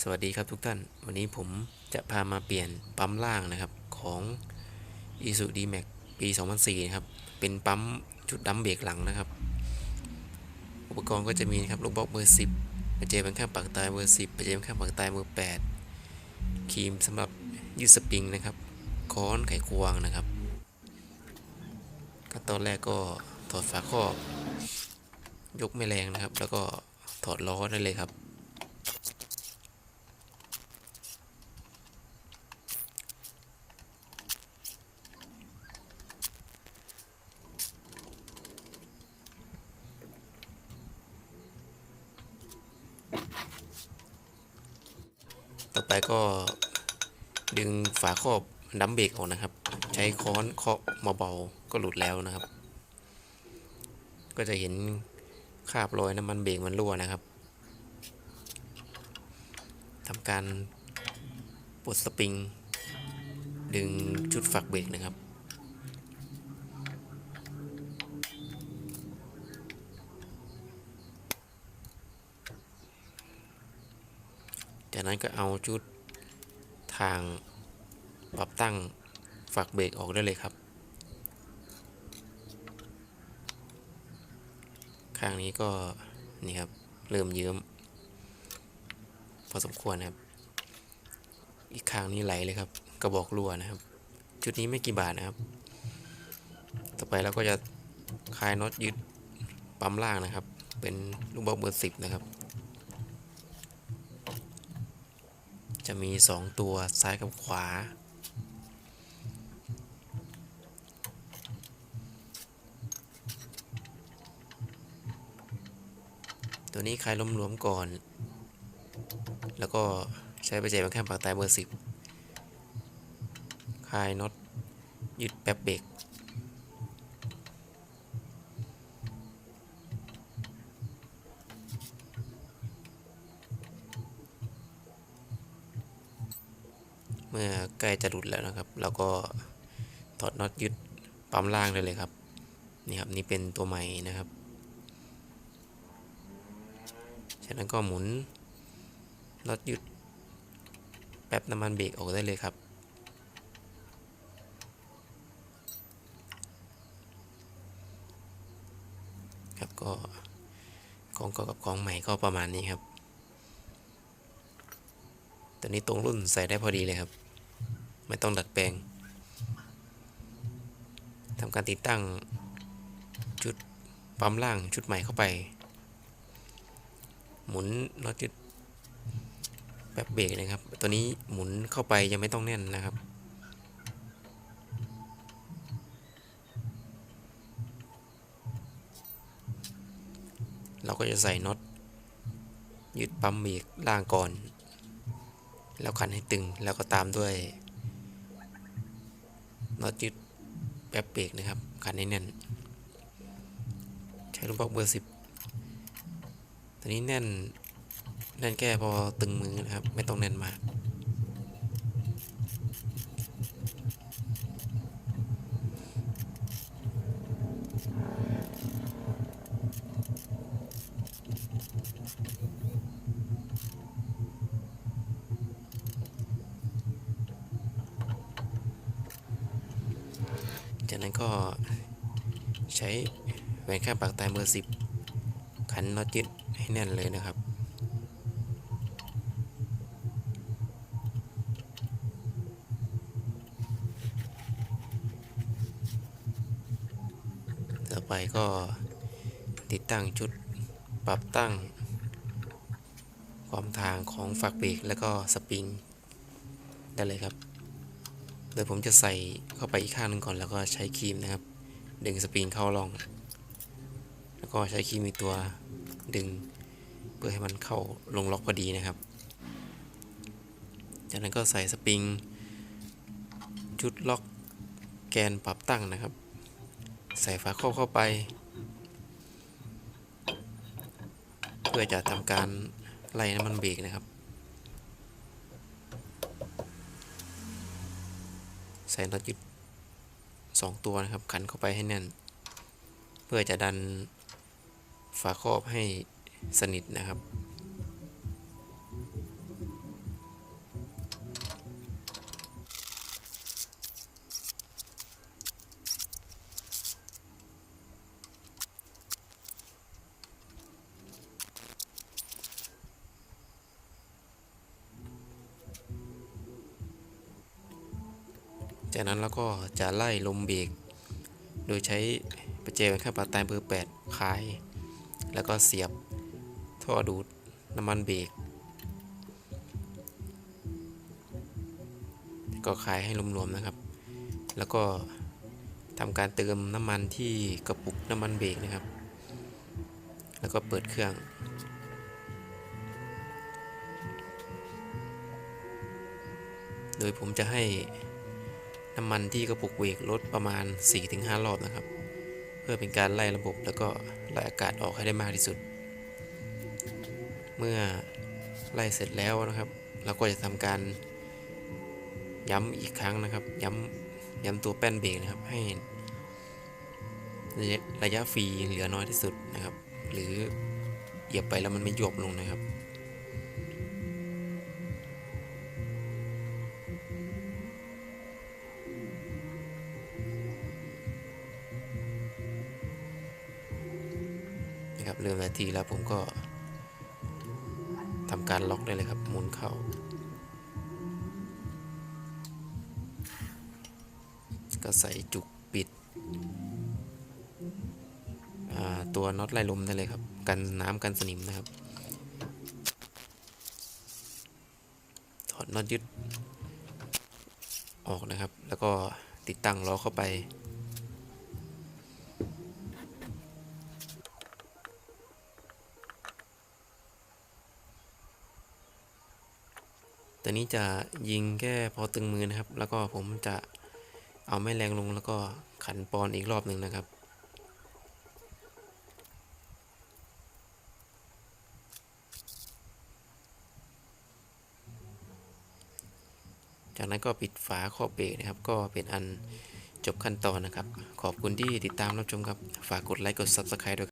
สวัสดีครับทุกท่าน วันนี้ผมจะพามาเปลี่ยนปั๊มล่างนะครับของ i s u d m a x ปี 2004นะครับ เป็นปั๊มชุดดัมเบรกหลังนะครับ อุปกรณ์ก็จะมีครับลูกบล็อกเบอร์ 10ประแจบนข้างปากตายเบอร์ 10ประแจบนข้างปากตายเบอร์ 8ครีมสำหรับยืดสปริงนะครับค้อนไขควงนะครับขั้นตอนแรกก็ถอดฝาครอบยกไม่แรงนะครับ แล้วก็ถอดล้อได้เลยครับ ก็ดึงฝาครอบดัมเบรกออกนะครับ ใช้ค้อนเคาะเบาๆก็หลุดแล้วนะครับ ก็จะเห็นคราบรอยน้ำมันเบรกมันรั่วนะครับทำการปลดสปริง ดึงชุดฝักเบรกนะครับ จากนั้นก็เอาชุดทางปรับตั้งฝักเบรกออกได้เลยครับ ข้างนี้ก็นี่ครับเริ่มเยิ้มพอสมควรนะครับ อีกข้างนี้ไหลเลยครับ กระบอกรั่วนะครับ ชุดนี้ไม่กี่บาทนะครับ ต่อไปเราก็จะคลายน็อตยึดปั๊มล่างนะครับ เป็นลูกบอลเบอร์สิบนะครับ จะมี 2 ตัวซ้ายกับขวา ตัวนี้คลายล้มหลวมก่อน แล้วก็ใช้ประแจบางแค่ปากตายเบอร์สิบคลายน็อตยึดแป๊บเบรก เมื่อใกล้จะหลุดแล้วนะครับ เราก็ถอดน็อตยึดปั๊มล่างได้เลยครับ นี่ครับนี่เป็นตัวใหม่นะครับ จากนั้นก็หมุนน็อตยึดแป๊บน้ำมันเบรกออกได้เลยครับครับก็ของเก่ากับของใหม่ก็ประมาณนี้ครับ ตัวนี้ตรงรุ่นใส่ได้พอดีเลยครับ ไม่ต้องดัดแปลงทำการติดตั้งชุดปั๊มล่างชุดใหม่เข้าไป หมุนน็อตยึดแบบเบรกนะครับ ตัวนี้หมุนเข้าไปยังไม่ต้องแน่นนะครับ เราก็จะใส่น็อตยึดปั๊มเบรกล่างก่อน แล้วคันให้ตึงแล้วก็ตามด้วยน็อตยึดแป๊บเบรกนะครับ คันให้แน่น ใช้ลูกบล็อกเบอร์สิบตัวนี้แน่น แน่นแค่พอตึงมือนะครับ ไม่ต้องแน่นมาก จากนั้นก็ใช้แหวนข้างปากตายเบอร์สิบขันน็อตยึดให้แน่นเลยนะครับต่อไปก็ติดตั้งชุดปรับตั้ง ความทางของฝักเบรกแล้วก็สปริง ได้เลยครับ โดยผมจะใส่เข้าไปอีกข้างหนึ่งก่อนแล้วก็ใช้ครีมนะครับ ดึงสปริงเข้าร่อง แล้วก็ใช้ครีมอีกตัวดึงเพื่อให้มันเข้าลงล็อกพอดีนะครับ จากนั้นก็ใส่สปริงชุดล็อกแกนปรับตั้งนะครับ ใส่ฝาครอบเข้าไป เพื่อจะทำการไล่น้ำมันเบรกนะครับ ใส่น็อตยึดสองตัวนะครับ ขันเข้าไปให้แน่น เพื่อจะดันฝาครอบให้สนิทนะครับ จากนั้นเราก็จะไล่ลมเบรก โดยใช้ประแจเป็นข้างปาตายเบอร์ 8 คลาย แล้วก็เสียบท่อดูดน้ำมันเบรก ก็คลายให้รวมๆนะครับ แล้วก็ทำการเติมน้ำมันที่กระปุกน้ำมันเบรกนะครับ แล้วก็เปิดเครื่องโดยผมจะให้ น้ำมันที่กระปุกเบรกลดประมาณ 4-5 รอบนะครับ เพื่อเป็นการไล่ระบบแล้วก็ไล่อากาศออกให้ได้มากที่สุด เมื่อไล่เสร็จแล้วนะครับ เราก็จะทำการย้ำอีกครั้งนะครับ ย้ำย้ำตัวแป้นเบรกนะครับให้ระยะฟรีเหลือน้อยที่สุดนะครับ หรือเหยียบไปแล้วมันไม่หยบลงนะครับ นะครับ เริ่มนาทีแล้วผมก็ทำการล็อกได้เลยครับหมุนเข้า ก็ใส่จุกปิด ตัวน็อตไล่ลมได้เลยครับ กันน้ำกันสนิมนะครับ ถอดน็อตยึดออกนะครับ แล้วก็ติดตั้งล้อเข้าไป ตัวนี้จะยิงแค่พอตึงมือนะครับ แล้วก็ผมจะเอาแม่แรงลงแล้วก็ขันปอนอีกรอบหนึ่งนะครับ จากนั้นก็ปิดฝาครอบเบรกนะครับ ก็เป็นอันจบขั้นตอนนะครับ ขอบคุณที่ติดตามรับชมครับ ฝากกดไลค์กด Subscribe ด้วย